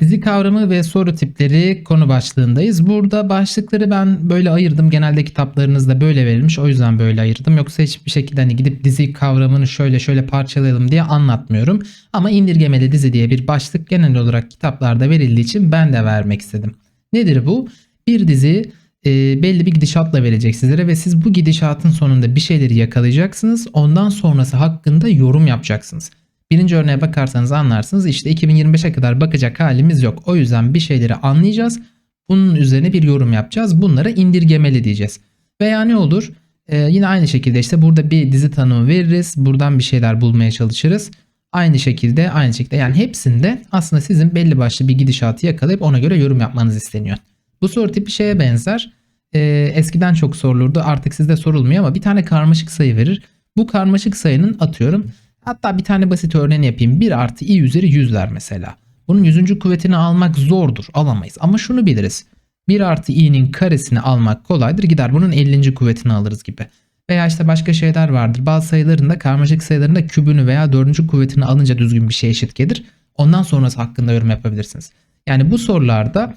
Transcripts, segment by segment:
Dizi kavramı ve soru tipleri konu başlığındayız. Burada başlıkları ben böyle ayırdım. Genelde kitaplarınızda böyle verilmiş. O yüzden böyle ayırdım. Yoksa hiçbir şekilde hani gidip dizi kavramını şöyle şöyle parçalayalım diye anlatmıyorum. Ama indirgemeli dizi diye bir başlık genel olarak kitaplarda verildiği için ben de vermek istedim. Nedir bu? Bir dizi e, belli bir gidişatla verecek sizlere ve siz bu gidişatın sonunda bir şeyleri yakalayacaksınız. Ondan sonrası hakkında yorum yapacaksınız. Birinci örneğe bakarsanız anlarsınız. İşte 2025'e kadar bakacak halimiz yok. O yüzden bir şeyleri anlayacağız. Bunun üzerine bir yorum yapacağız. Bunlara indirgemeli diyeceğiz. Veya ne olur? Ee, yine aynı şekilde işte burada bir dizi tanımı veririz. Buradan bir şeyler bulmaya çalışırız. Aynı şekilde aynı şekilde yani hepsinde aslında sizin belli başlı bir gidişatı yakalayıp ona göre yorum yapmanız isteniyor. Bu soru tipi şeye benzer. Ee, eskiden çok sorulurdu artık sizde sorulmuyor ama bir tane karmaşık sayı verir. Bu karmaşık sayının atıyorum Hatta bir tane basit örneğini yapayım. 1 artı i üzeri 100'ler mesela. Bunun 100. kuvvetini almak zordur. Alamayız. Ama şunu biliriz. 1 artı i'nin karesini almak kolaydır. Gider bunun 50. kuvvetini alırız gibi. Veya işte başka şeyler vardır. Bazı sayıların da karmaşık sayıların da kübünü veya 4. kuvvetini alınca düzgün bir şey eşit gelir. Ondan sonrası hakkında yorum yapabilirsiniz. Yani bu sorularda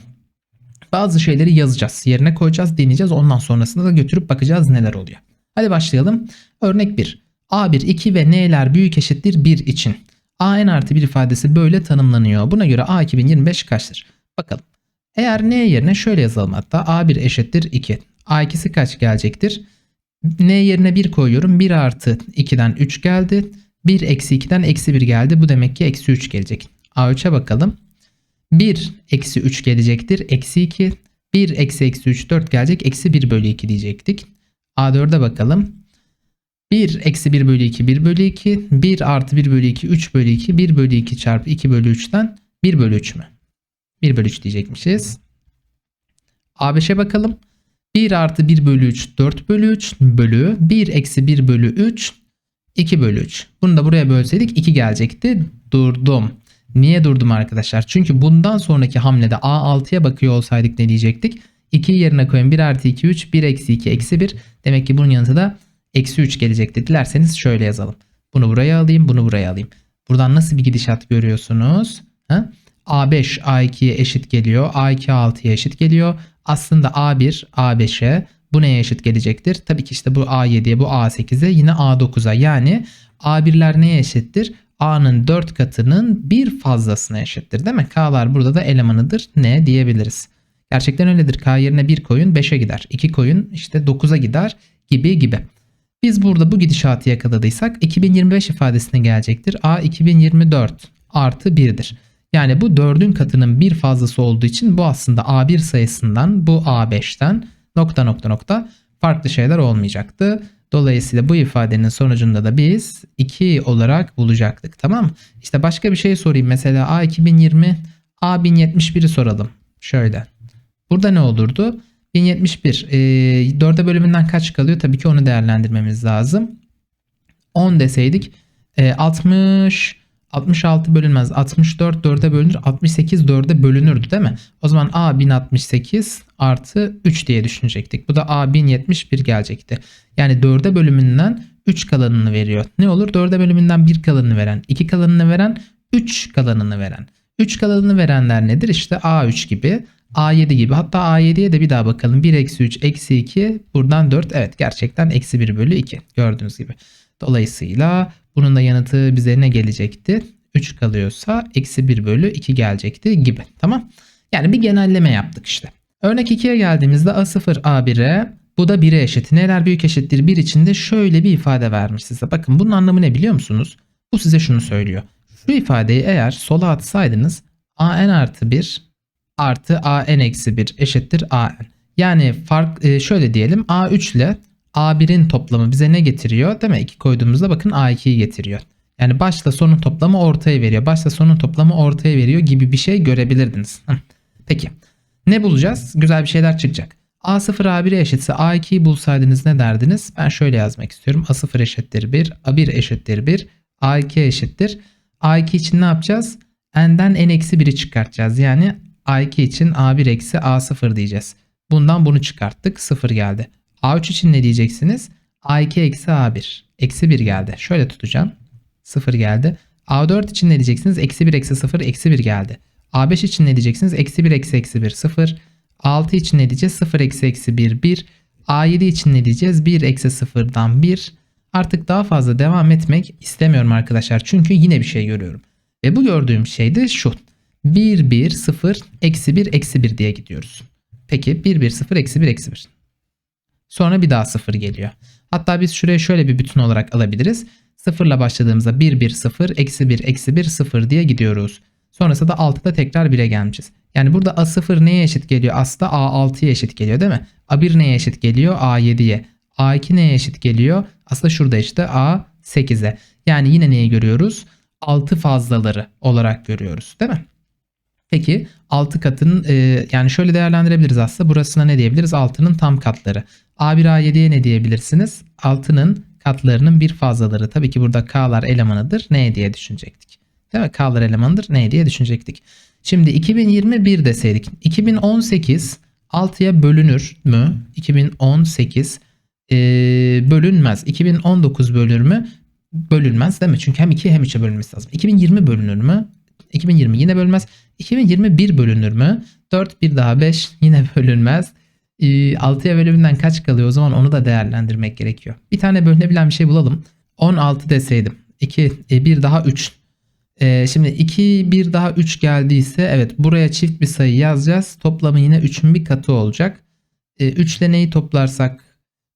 bazı şeyleri yazacağız. Yerine koyacağız, deneyeceğiz. Ondan sonrasında da götürüp bakacağız neler oluyor. Hadi başlayalım. Örnek 1. A1 2 ve n'ler büyük eşittir 1 için. A n artı 1 ifadesi böyle tanımlanıyor. Buna göre A 2025 kaçtır? Bakalım. Eğer n yerine şöyle yazalım hatta A1 eşittir 2. A2'si kaç gelecektir? N yerine 1 koyuyorum. 1 artı 2'den 3 geldi. 1 eksi 2'den eksi 1 geldi. Bu demek ki eksi 3 gelecek. A3'e bakalım. 1 eksi 3 gelecektir. Eksi 2. 1 eksi eksi 3 4 gelecek. Eksi 1 bölü 2 diyecektik. A4'e bakalım. 1 eksi 1 bölü 2 1 bölü 2 1 artı 1 bölü 2 3 bölü 2 1 bölü 2 çarpı 2 bölü 3'ten 1 bölü 3 mü? 1 bölü 3 diyecekmişiz. A5'e bakalım. 1 artı 1 bölü 3 4 bölü 3 bölü 1 eksi 1 bölü 3 2 bölü 3. Bunu da buraya bölseydik 2 gelecekti. Durdum. Niye durdum arkadaşlar? Çünkü bundan sonraki hamlede A6'ya bakıyor olsaydık ne diyecektik? 2 yerine koyun 1 artı 2 3 1 eksi 2 eksi 1. Demek ki bunun yanında da eksi 3 gelecekti. Dilerseniz şöyle yazalım. Bunu buraya alayım, bunu buraya alayım. Buradan nasıl bir gidişat görüyorsunuz? Ha? A5 A2'ye eşit geliyor. A2 A6'ya eşit geliyor. Aslında A1 A5'e bu neye eşit gelecektir? Tabii ki işte bu A7'ye bu A8'e yine A9'a yani A1'ler neye eşittir? A'nın 4 katının bir fazlasına eşittir değil mi? K'lar burada da elemanıdır. Ne diyebiliriz? Gerçekten öyledir. K yerine 1 koyun 5'e gider. 2 koyun işte 9'a gider gibi gibi. Biz burada bu gidişatı yakaladıysak 2025 ifadesine gelecektir. A 2024 artı 1'dir. Yani bu 4'ün katının bir fazlası olduğu için bu aslında A1 sayısından bu A5'ten nokta nokta nokta farklı şeyler olmayacaktı. Dolayısıyla bu ifadenin sonucunda da biz 2 olarak bulacaktık. Tamam İşte başka bir şey sorayım. Mesela A 2020 A 1071'i soralım. Şöyle. Burada ne olurdu? 1071. E, 4'e bölümünden kaç kalıyor? Tabii ki onu değerlendirmemiz lazım. 10 deseydik e, 60 66 bölünmez. 64 4'e bölünür. 68 4'e bölünürdü değil mi? O zaman A 1068 artı 3 diye düşünecektik. Bu da A 1071 gelecekti. Yani 4'e bölümünden 3 kalanını veriyor. Ne olur? 4'e bölümünden 1 kalanını veren, 2 kalanını veren, 3 kalanını veren. 3 kalanını verenler nedir? İşte A3 gibi. A7 gibi. Hatta A7'ye de bir daha bakalım. 1 eksi 3 eksi 2 buradan 4. Evet gerçekten eksi 1 bölü 2 gördüğünüz gibi. Dolayısıyla bunun da yanıtı bize ne gelecekti? 3 kalıyorsa eksi 1 bölü 2 gelecekti gibi. Tamam. Yani bir genelleme yaptık işte. Örnek 2'ye geldiğimizde A0 A1'e bu da 1'e eşit. Neler büyük eşittir 1 içinde şöyle bir ifade vermiş size. Bakın bunun anlamı ne biliyor musunuz? Bu size şunu söylüyor. Şu ifadeyi eğer sola atsaydınız an artı 1 artı an eksi 1 eşittir an. Yani fark e, şöyle diyelim a3 ile a1'in toplamı bize ne getiriyor? Değil mi? 2 koyduğumuzda bakın a2'yi getiriyor. Yani başla sonun toplamı ortaya veriyor. Başla sonun toplamı ortaya veriyor gibi bir şey görebilirdiniz. Peki. Ne bulacağız? Güzel bir şeyler çıkacak. A0 A1'e eşitse A2'yi bulsaydınız ne derdiniz? Ben şöyle yazmak istiyorum. A0 eşittir 1, A1 eşittir 1, A2 eşittir. A2 için ne yapacağız? N'den N-1'i çıkartacağız. Yani A2 için A1 eksi A0 diyeceğiz. Bundan bunu çıkarttık. 0 geldi. A3 için ne diyeceksiniz? A2 eksi A1. Eksi 1 geldi. Şöyle tutacağım. 0 geldi. A4 için ne diyeceksiniz? Eksi 1 eksi 0 eksi 1 geldi. A5 için ne diyeceksiniz? Eksi 1 eksi eksi 1 0. A6 için ne diyeceğiz? 0 eksi eksi 1 1. A7 için ne diyeceğiz? 1 eksi 0'dan 1. Artık daha fazla devam etmek istemiyorum arkadaşlar. Çünkü yine bir şey görüyorum. Ve bu gördüğüm şey de şu. 1 1 0 eksi 1 eksi 1 diye gidiyoruz. Peki 1 1 0 eksi 1 eksi 1. Sonra bir daha 0 geliyor. Hatta biz şuraya şöyle bir bütün olarak alabiliriz. 0 ile başladığımızda 1 1 0 eksi 1 eksi 1 0 diye gidiyoruz. Sonrasında da 6'da tekrar 1'e gelmişiz. Yani burada A0 neye eşit geliyor? Aslında A6'ya eşit geliyor değil mi? A1 neye eşit geliyor? A7'ye. A2 neye eşit geliyor? Aslında şurada işte A8'e. Yani yine neyi görüyoruz? 6 fazlaları olarak görüyoruz değil mi? Peki 6 katın e, yani şöyle değerlendirebiliriz aslında. Burasına ne diyebiliriz? 6'nın tam katları. A1 A7'ye ne diyebilirsiniz? 6'nın katlarının bir fazlaları. Tabii ki burada K'lar elemanıdır. Ne diye düşünecektik? Değil mi? K'lar elemanıdır. Ne diye düşünecektik? Şimdi 2021 deseydik. 2018 6'ya bölünür mü? 2018 e, bölünmez. 2019 bölünür mü? Bölünmez değil mi? Çünkü hem 2 hem 3'e bölünmesi lazım. 2020 bölünür mü? 2020 yine bölünmez. 2021 bölünür mü? 4 bir daha 5 yine bölünmez. E, 6'ya bölümünden kaç kalıyor o zaman onu da değerlendirmek gerekiyor. Bir tane bölünebilen bir şey bulalım. 16 deseydim. 2 e, 1 daha 3. E, şimdi 2 1 daha 3 geldiyse evet buraya çift bir sayı yazacağız. Toplamı yine 3'ün bir katı olacak. E, 3 ile neyi toplarsak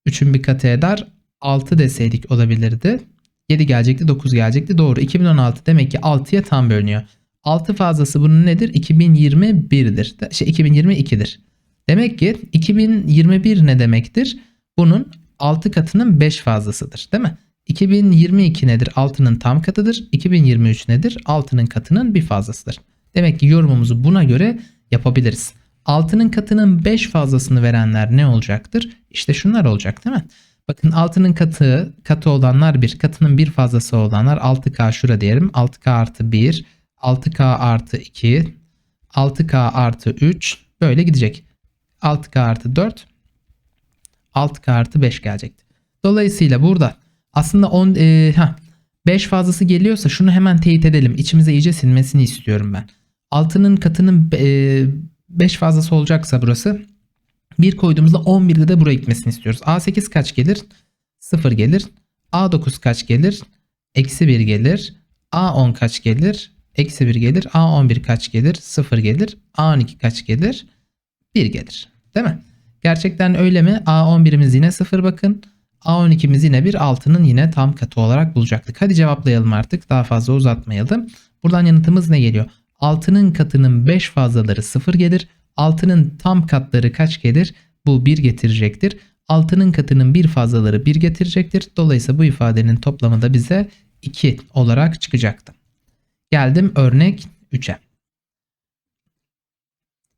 3'ün bir katı eder. 6 deseydik olabilirdi. 7 gelecekti 9 gelecekti doğru. 2016 demek ki 6'ya tam bölünüyor. 6 fazlası bunun nedir? 2021'dir. Şey 2022'dir. Demek ki 2021 ne demektir? Bunun 6 katının 5 fazlasıdır değil mi? 2022 nedir? 6'nın tam katıdır. 2023 nedir? 6'nın katının bir fazlasıdır. Demek ki yorumumuzu buna göre yapabiliriz. 6'nın katının 5 fazlasını verenler ne olacaktır? İşte şunlar olacak değil mi? Bakın 6'nın katı, katı olanlar 1, katının bir fazlası olanlar 6K şura diyelim. 6K artı 1, 6K artı 2, 6K artı 3 böyle gidecek. 6K artı 4, 6K artı 5 gelecekti. Dolayısıyla burada aslında 10 e, heh, 5 fazlası geliyorsa şunu hemen teyit edelim. İçimize iyice sinmesini istiyorum ben. 6'nın katının 5 e, fazlası olacaksa burası 1 koyduğumuzda 11'de de buraya gitmesini istiyoruz. A8 kaç gelir? 0 gelir. A9 kaç gelir? Eksi 1 gelir. A10 kaç gelir? Eksi 1 gelir. A11 kaç gelir? 0 gelir. A12 kaç gelir? 1 gelir. Değil mi? Gerçekten öyle mi? A11'imiz yine 0 bakın. A12'miz yine bir 6'nın yine tam katı olarak bulacaktık. Hadi cevaplayalım artık. Daha fazla uzatmayalım. Buradan yanıtımız ne geliyor? 6'nın katının 5 fazlaları 0 gelir. 6'nın tam katları kaç gelir? Bu 1 getirecektir. 6'nın katının bir fazlaları 1 getirecektir. Dolayısıyla bu ifadenin toplamı da bize 2 olarak çıkacaktı. Geldim örnek 3'e.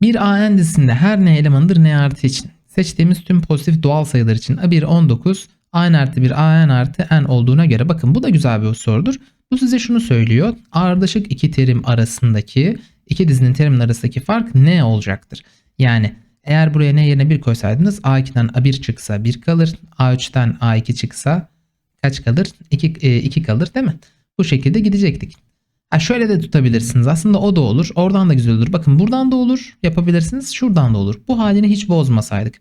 Bir A endisinde her n elemanıdır n artı için. Seçtiğimiz tüm pozitif doğal sayılar için A1 19, A n artı 1 A n artı n olduğuna göre bakın bu da güzel bir sorudur. Bu size şunu söylüyor. Ardışık iki terim arasındaki iki dizinin terimin arasındaki fark ne olacaktır? Yani eğer buraya ne yerine 1 koysaydınız A2'den A1 çıksa 1 kalır. A3'ten A2 çıksa kaç kalır? 2, 2 e, kalır değil mi? Bu şekilde gidecektik. Ha şöyle de tutabilirsiniz. Aslında o da olur. Oradan da güzel olur. Bakın buradan da olur. Yapabilirsiniz. Şuradan da olur. Bu halini hiç bozmasaydık.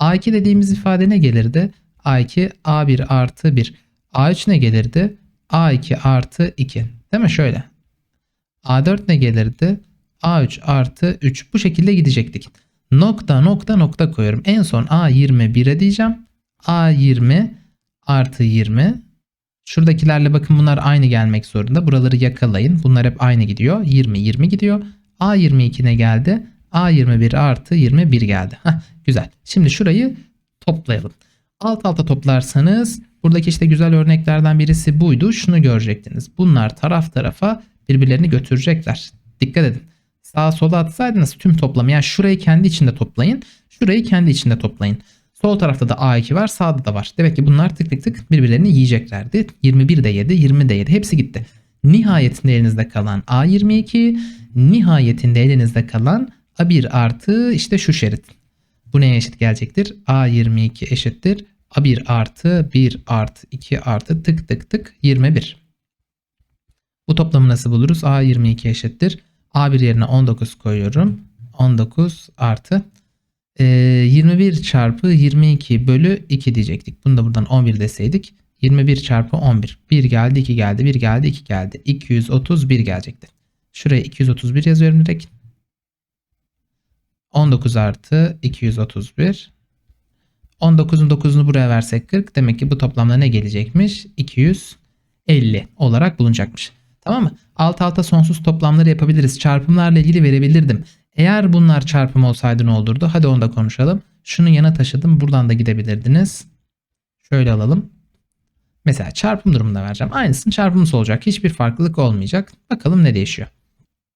A2 dediğimiz ifade ne gelirdi? A2 A1 artı 1. A3 ne gelirdi? A2 artı 2. Değil mi? Şöyle. A4 ne gelirdi? A3 artı 3. Bu şekilde gidecektik. Nokta nokta nokta koyuyorum. En son A21'e diyeceğim. A20 artı 20 Şuradakilerle bakın bunlar aynı gelmek zorunda. Buraları yakalayın. Bunlar hep aynı gidiyor. 20 20 gidiyor. A22 ne geldi? A21 artı 21 geldi. Heh, güzel. Şimdi şurayı toplayalım. Alt alta toplarsanız buradaki işte güzel örneklerden birisi buydu. Şunu görecektiniz. Bunlar taraf tarafa birbirlerini götürecekler. Dikkat edin. Sağa sola atsaydınız tüm toplamı yani şurayı kendi içinde toplayın. Şurayı kendi içinde toplayın. Sol tarafta da A2 var sağda da var. Demek ki bunlar tık tık tık birbirlerini yiyeceklerdi. 21 de yedi 20 de yedi hepsi gitti. Nihayetinde elinizde kalan A22 nihayetinde elinizde kalan A1 artı işte şu şerit. Bu neye eşit gelecektir? A22 eşittir. A1 artı 1 artı 2 artı tık tık tık 21. Bu toplamı nasıl buluruz? A22 eşittir. A1 yerine 19 koyuyorum. 19 artı e, 21 çarpı 22 bölü 2 diyecektik. Bunu da buradan 11 deseydik. 21 çarpı 11. 1 geldi 2 geldi 1 geldi 2 geldi. 231 gelecekti. Şuraya 231 yazıyorum direkt. 19 artı 231. 19'un 9'unu buraya versek 40. Demek ki bu toplamda ne gelecekmiş? 250 olarak bulunacakmış. Tamam mı? Alt alta sonsuz toplamları yapabiliriz. Çarpımlarla ilgili verebilirdim. Eğer bunlar çarpım olsaydı ne olurdu? Hadi onu da konuşalım. Şunu yana taşıdım. Buradan da gidebilirdiniz. Şöyle alalım. Mesela çarpım durumunda vereceğim. Aynısının çarpımlısı olacak. Hiçbir farklılık olmayacak. Bakalım ne değişiyor.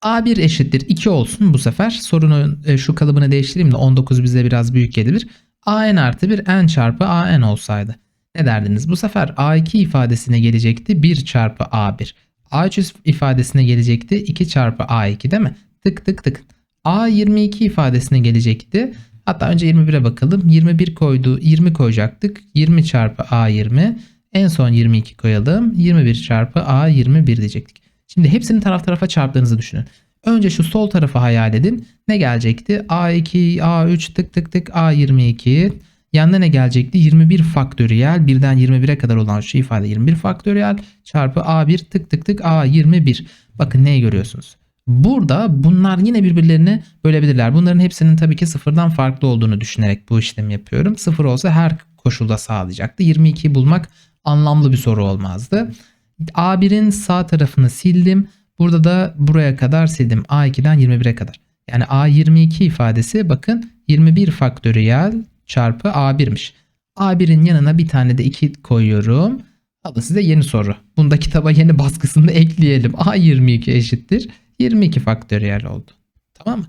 A1 eşittir 2 olsun bu sefer. Sorunu e, şu kalıbını değiştireyim de 19 bize biraz büyük gelir. AN artı 1 n çarpı AN olsaydı. Ne derdiniz? Bu sefer A2 ifadesine gelecekti 1 çarpı A1. A3 ifadesine gelecekti 2 çarpı A2 değil mi? Tık tık tık. A22 ifadesine gelecekti. Hatta önce 21'e bakalım. 21 koydu. 20 koyacaktık. 20 çarpı A20. En son 22 koyalım. 21 çarpı A21 diyecektik. Şimdi hepsini taraf tarafa çarptığınızı düşünün. Önce şu sol tarafı hayal edin. Ne gelecekti? A2, A3 tık tık tık A22. Yanına ne gelecekti? 21 faktöriyel. Birden 21'e kadar olan şu ifade 21 faktöriyel çarpı A1 tık tık tık A21. Bakın neyi görüyorsunuz? Burada bunlar yine birbirlerini bölebilirler. Bunların hepsinin tabii ki sıfırdan farklı olduğunu düşünerek bu işlemi yapıyorum. Sıfır olsa her koşulda sağlayacaktı. 22'yi bulmak anlamlı bir soru olmazdı. A1'in sağ tarafını sildim. Burada da buraya kadar sildim. A2'den 21'e kadar. Yani A22 ifadesi bakın 21 faktöriyel çarpı A1'miş. A1'in yanına bir tane de 2 koyuyorum. Alın size yeni soru. Bunda kitaba yeni baskısını ekleyelim. A22 eşittir. 22 faktöriyel oldu. Tamam mı?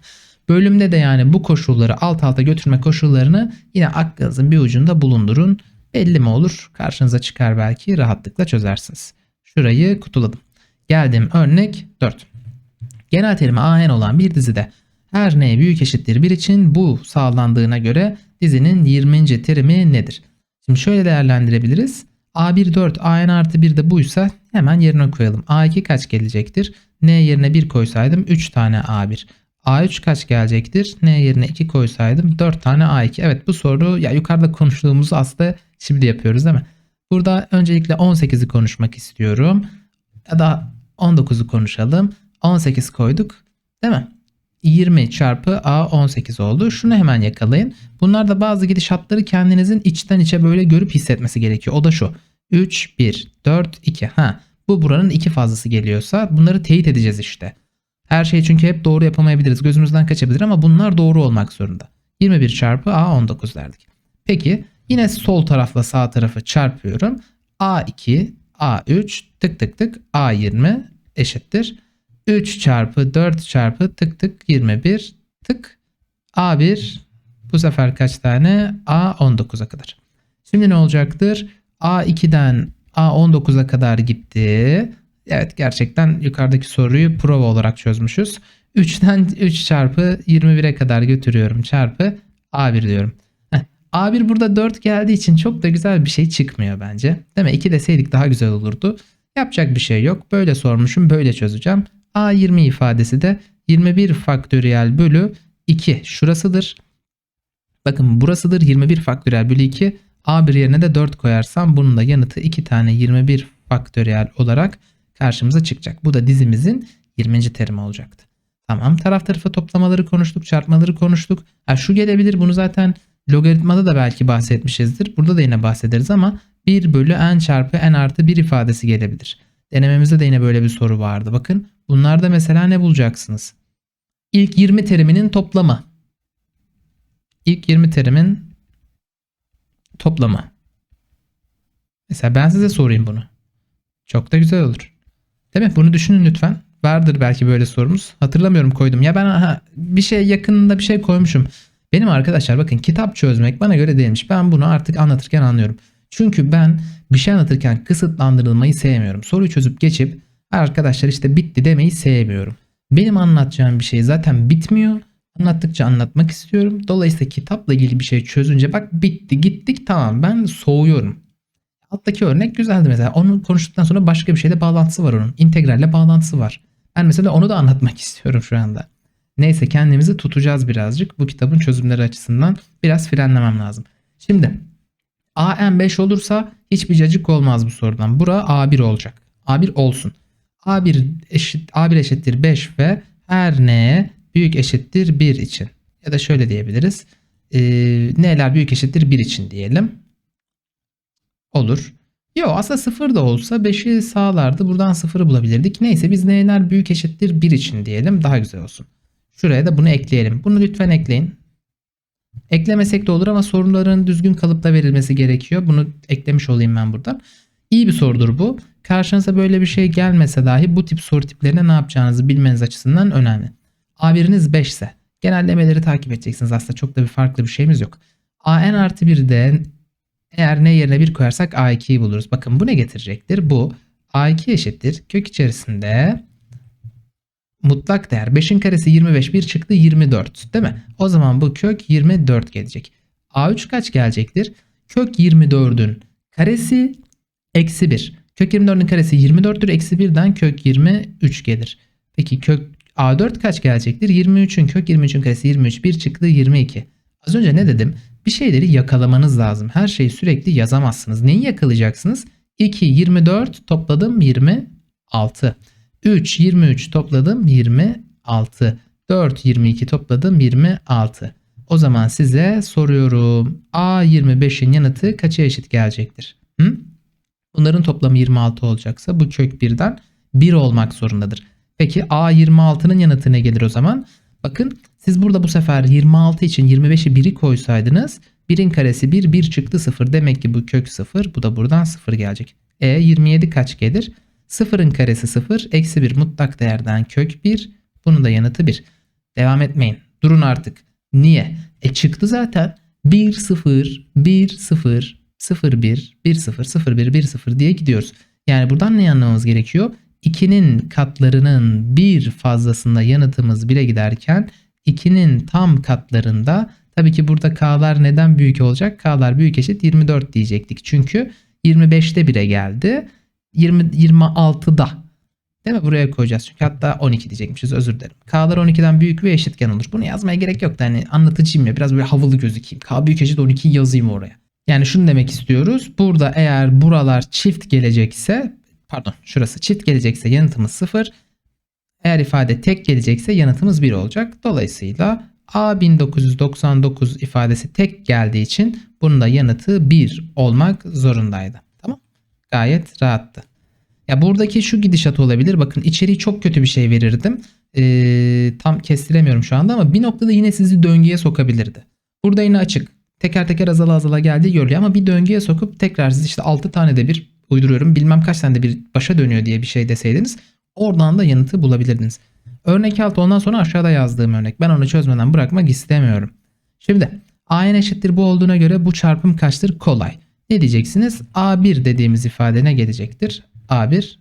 Bölümde de yani bu koşulları alt alta götürme koşullarını yine aklınızın bir ucunda bulundurun. Belli mi olur? Karşınıza çıkar belki rahatlıkla çözersiniz. Şurayı kutuladım. Geldim örnek 4. Genel terimi AN olan bir dizide her n büyük eşittir 1 için bu sağlandığına göre dizinin 20. terimi nedir? Şimdi şöyle değerlendirebiliriz. A1 4 AN artı 1 de buysa hemen yerine koyalım. A2 kaç gelecektir? N yerine 1 koysaydım 3 tane A1. A3 kaç gelecektir? N yerine 2 koysaydım 4 tane A2. Evet bu soru ya yukarıda konuştuğumuzu aslında şimdi yapıyoruz değil mi? Burada öncelikle 18'i konuşmak istiyorum. Ya da 19'u konuşalım. 18 koyduk. Değil mi? 20 çarpı A 18 oldu. Şunu hemen yakalayın. Bunlarda bazı gidişatları kendinizin içten içe böyle görüp hissetmesi gerekiyor. O da şu. 3, 1, 4, 2. Ha, bu buranın iki fazlası geliyorsa bunları teyit edeceğiz işte. Her şey çünkü hep doğru yapamayabiliriz. Gözümüzden kaçabilir ama bunlar doğru olmak zorunda. 21 çarpı A 19 derdik. Peki yine sol tarafla sağ tarafı çarpıyorum. A2, A3 tık tık tık A20 eşittir. 3 çarpı 4 çarpı tık tık 21 tık A1 bu sefer kaç tane? A19'a kadar. Şimdi ne olacaktır? A2'den A19'a kadar gitti. Evet gerçekten yukarıdaki soruyu prova olarak çözmüşüz. 3'ten 3 çarpı 21'e kadar götürüyorum çarpı A1 diyorum. Heh, A1 burada 4 geldiği için çok da güzel bir şey çıkmıyor bence. Değil mi? 2 deseydik daha güzel olurdu. Yapacak bir şey yok. Böyle sormuşum böyle çözeceğim. A20 ifadesi de 21 faktöriyel bölü 2 şurasıdır. Bakın burasıdır 21 faktöriyel bölü 2. A1 yerine de 4 koyarsam bunun da yanıtı 2 tane 21 faktöriyel olarak karşımıza çıkacak. Bu da dizimizin 20. terimi olacaktı. Tamam taraf tarafa toplamaları konuştuk, çarpmaları konuştuk. Ha, şu gelebilir bunu zaten logaritmada da belki bahsetmişizdir. Burada da yine bahsederiz ama 1 bölü n çarpı n artı 1 ifadesi gelebilir. Denememizde de yine böyle bir soru vardı. Bakın bunlarda mesela ne bulacaksınız? İlk 20 teriminin toplamı. İlk 20 terimin toplamı. Mesela ben size sorayım bunu. Çok da güzel olur. Değil mi? Bunu düşünün lütfen. Vardır belki böyle sorumuz. Hatırlamıyorum koydum. Ya ben aha, bir şey yakınında bir şey koymuşum. Benim arkadaşlar bakın kitap çözmek bana göre değilmiş. Ben bunu artık anlatırken anlıyorum. Çünkü ben bir şey anlatırken kısıtlandırılmayı sevmiyorum. Soruyu çözüp geçip arkadaşlar işte bitti demeyi sevmiyorum. Benim anlatacağım bir şey zaten bitmiyor. Anlattıkça anlatmak istiyorum. Dolayısıyla kitapla ilgili bir şey çözünce bak bitti gittik tamam ben soğuyorum. Alttaki örnek güzeldi mesela. Onu konuştuktan sonra başka bir şeyle bağlantısı var onun. İntegralle bağlantısı var. Ben mesela onu da anlatmak istiyorum şu anda. Neyse kendimizi tutacağız birazcık. Bu kitabın çözümleri açısından biraz frenlemem lazım. Şimdi AN 5 olursa hiçbir cacık olmaz bu sorudan. Bura A1 olacak. A1 olsun. A1 eşit A1 eşittir 5 ve her n büyük eşittir 1 için. Ya da şöyle diyebiliriz. Ee, n'ler büyük eşittir 1 için diyelim. Olur. Yo aslında 0 da olsa 5'i sağlardı. Buradan 0'ı bulabilirdik. Neyse biz n'ler büyük eşittir 1 için diyelim. Daha güzel olsun. Şuraya da bunu ekleyelim. Bunu lütfen ekleyin. Eklemesek de olur ama soruların düzgün kalıpta verilmesi gerekiyor. Bunu eklemiş olayım ben buradan. İyi bir sorudur bu. Karşınıza böyle bir şey gelmese dahi bu tip soru tiplerine ne yapacağınızı bilmeniz açısından önemli. A1'iniz 5 ise genellemeleri takip edeceksiniz. Aslında çok da bir farklı bir şeyimiz yok. AN artı 1'de eğer ne yerine 1 koyarsak A2'yi buluruz. Bakın bu ne getirecektir? Bu A2 eşittir. Kök içerisinde mutlak değer 5'in karesi 25 bir çıktı 24 değil mi? O zaman bu kök 24 gelecek. A3 kaç gelecektir? Kök 24'ün karesi eksi 1. Kök 24'ün karesi 24'tür. Eksi 1'den kök 23 gelir. Peki kök A4 kaç gelecektir? 23'ün kök 23'ün karesi 23. 1 çıktı 22. Az önce ne dedim? Bir şeyleri yakalamanız lazım. Her şeyi sürekli yazamazsınız. Neyi yakalayacaksınız? 2, 24 topladım 26. 3, 23 topladım 26. 4, 22 topladım 26. O zaman size soruyorum. A25'in yanıtı kaça eşit gelecektir? Bunların toplamı 26 olacaksa bu kök 1'den 1 olmak zorundadır. Peki A26'nın yanıtı ne gelir o zaman? Bakın siz burada bu sefer 26 için 25'i 1'i koysaydınız 1'in karesi 1, 1 çıktı 0. Demek ki bu kök 0. Bu da buradan 0 gelecek. E 27 kaç gelir? 0'ın karesi 0. Eksi 1 mutlak değerden kök 1. Bunun da yanıtı 1. Devam etmeyin. Durun artık. Niye? E çıktı zaten. 1, 0, 1, 0, 0, 1, 1, 0, 0, 1, 1, 0 diye gidiyoruz. Yani buradan ne anlamamız gerekiyor? 2'nin katlarının bir fazlasında yanıtımız 1'e giderken 2'nin tam katlarında tabii ki burada k'lar neden büyük olacak? K'lar büyük eşit 24 diyecektik. Çünkü 25'te 1'e geldi. 20, 26'da. Değil mi? Buraya koyacağız. Çünkü hatta 12 diyecekmişiz. Özür dilerim. K'lar 12'den büyük ve eşitken olur. Bunu yazmaya gerek yok da hani anlatıcıyım ya. Biraz böyle havalı gözükeyim. K büyük eşit 12 yazayım oraya. Yani şunu demek istiyoruz. Burada eğer buralar çift gelecekse pardon şurası çift gelecekse yanıtımız 0. Eğer ifade tek gelecekse yanıtımız 1 olacak. Dolayısıyla A1999 ifadesi tek geldiği için bunun da yanıtı 1 olmak zorundaydı. Tamam? Gayet rahattı. Ya buradaki şu gidişat olabilir. Bakın içeriği çok kötü bir şey verirdim. Ee, tam kestiremiyorum şu anda ama bir noktada yine sizi döngüye sokabilirdi. Burada yine açık. Teker teker azala azala geldi görülüyor ama bir döngüye sokup tekrar siz işte 6 tane de bir uyduruyorum bilmem kaç tane de bir başa dönüyor diye bir şey deseydiniz oradan da yanıtı bulabilirdiniz. Örnek 6 ondan sonra aşağıda yazdığım örnek. Ben onu çözmeden bırakmak istemiyorum. Şimdi AN eşittir bu olduğuna göre bu çarpım kaçtır? Kolay. Ne diyeceksiniz? A1 dediğimiz ifade ne gelecektir? A1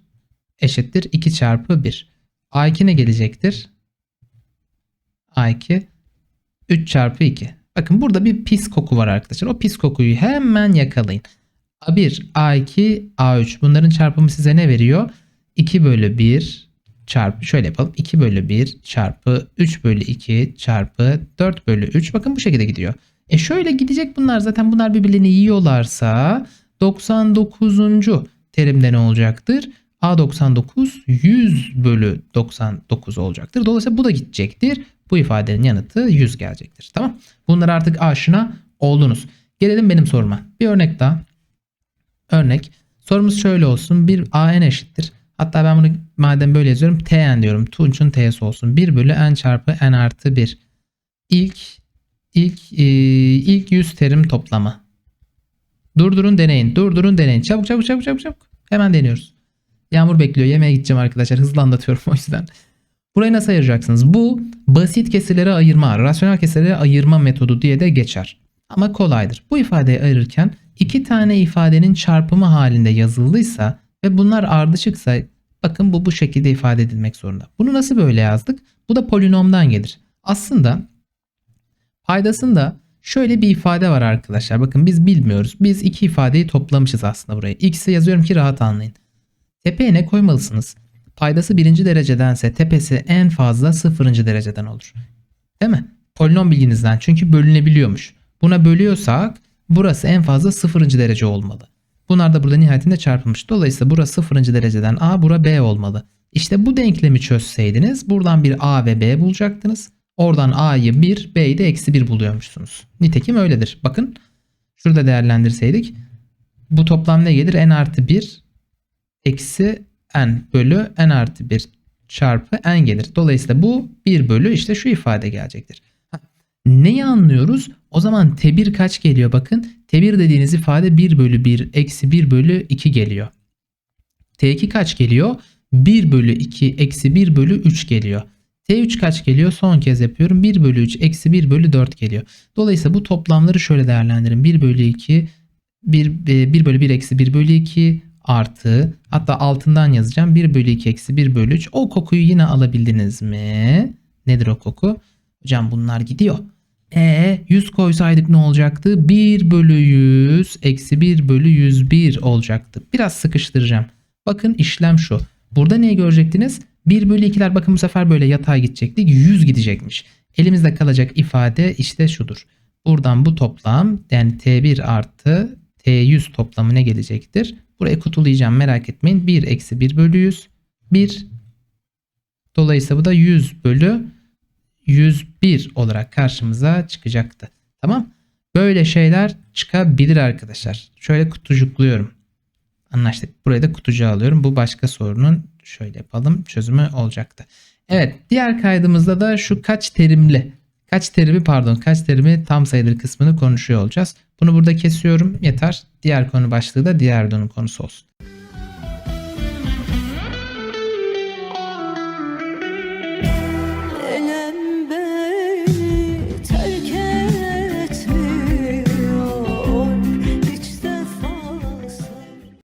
eşittir 2 çarpı 1. A2 ne gelecektir? A2 3 çarpı 2. Bakın burada bir pis koku var arkadaşlar. O pis kokuyu hemen yakalayın. A1, A2, A3 bunların çarpımı size ne veriyor? 2 bölü 1 çarpı şöyle yapalım. 2 bölü 1 çarpı 3 bölü 2 çarpı 4 bölü 3. Bakın bu şekilde gidiyor. E şöyle gidecek bunlar zaten bunlar birbirlerini yiyorlarsa 99. terimde ne olacaktır? A99 100 bölü 99 olacaktır. Dolayısıyla bu da gidecektir. Bu ifadenin yanıtı 100 gelecektir. Tamam. Bunlar artık aşina oldunuz. Gelelim benim soruma. Bir örnek daha. Örnek. Sorumuz şöyle olsun. Bir AN eşittir. Hatta ben bunu madem böyle yazıyorum TN diyorum. Tunç'un T'si olsun. 1 bölü N çarpı N artı 1. İlk ilk e, ilk 100 terim toplamı. Durdurun deneyin. Durdurun deneyin. Çabuk çabuk çabuk çabuk çabuk. Hemen deniyoruz. Yağmur bekliyor. Yemeğe gideceğim arkadaşlar. Hızlı anlatıyorum o yüzden. Burayı nasıl ayıracaksınız? Bu basit kesirlere ayırma, rasyonel kesirlere ayırma metodu diye de geçer. Ama kolaydır. Bu ifadeyi ayırırken iki tane ifadenin çarpımı halinde yazıldıysa ve bunlar ardışıksa bakın bu bu şekilde ifade edilmek zorunda. Bunu nasıl böyle yazdık? Bu da polinomdan gelir. Aslında paydasında şöyle bir ifade var arkadaşlar. Bakın biz bilmiyoruz. Biz iki ifadeyi toplamışız aslında buraya. X'e yazıyorum ki rahat anlayın. Tepeye ne koymalısınız? Paydası birinci derecedense tepesi en fazla sıfırıncı dereceden olur. Değil mi? Polinom bilginizden çünkü bölünebiliyormuş. Buna bölüyorsak burası en fazla sıfırıncı derece olmalı. Bunlar da burada nihayetinde çarpılmış. Dolayısıyla burası sıfırıncı dereceden A, bura B olmalı. İşte bu denklemi çözseydiniz buradan bir A ve B bulacaktınız. Oradan A'yı 1, B'yi de eksi 1 buluyormuşsunuz. Nitekim öyledir. Bakın şurada değerlendirseydik bu toplam ne gelir? N artı 1 eksi N bölü N artı 1 çarpı N gelir. Dolayısıyla bu 1 bölü işte şu ifade gelecektir. Neyi anlıyoruz? O zaman T1 kaç geliyor bakın. T1 dediğiniz ifade 1 bölü 1 eksi 1 bölü 2 geliyor. T2 kaç geliyor? 1 bölü 2 eksi 1 bölü 3 geliyor. T3 kaç geliyor? Son kez yapıyorum. 1 bölü 3 eksi 1 bölü 4 geliyor. Dolayısıyla bu toplamları şöyle değerlendirin. 1 bölü 2 1, 1 bölü 1 eksi 1 bölü 2 artı hatta altından yazacağım 1 bölü 2 eksi 1 bölü 3 o kokuyu yine alabildiniz mi? Nedir o koku? Hocam bunlar gidiyor. E 100 koysaydık ne olacaktı? 1 bölü 100 eksi 1 bölü 101 olacaktı. Biraz sıkıştıracağım. Bakın işlem şu. Burada neyi görecektiniz? 1 bölü 2'ler bakın bu sefer böyle yatay gidecektik. 100 gidecekmiş. Elimizde kalacak ifade işte şudur. Buradan bu toplam yani T1 artı T100 toplamı ne gelecektir? Burayı kutulayacağım merak etmeyin. 1 eksi 1 bölü 100. 1. Dolayısıyla bu da 100 bölü 101 olarak karşımıza çıkacaktı. Tamam. Böyle şeyler çıkabilir arkadaşlar. Şöyle kutucukluyorum. Anlaştık. Burayı da kutucuğa alıyorum. Bu başka sorunun şöyle yapalım çözümü olacaktı. Evet diğer kaydımızda da şu kaç terimli kaç terimi pardon kaç terimi tam sayıdır kısmını konuşuyor olacağız. Bunu burada kesiyorum yeter. Diğer konu başlığı da diğer dönüm konusu olsun.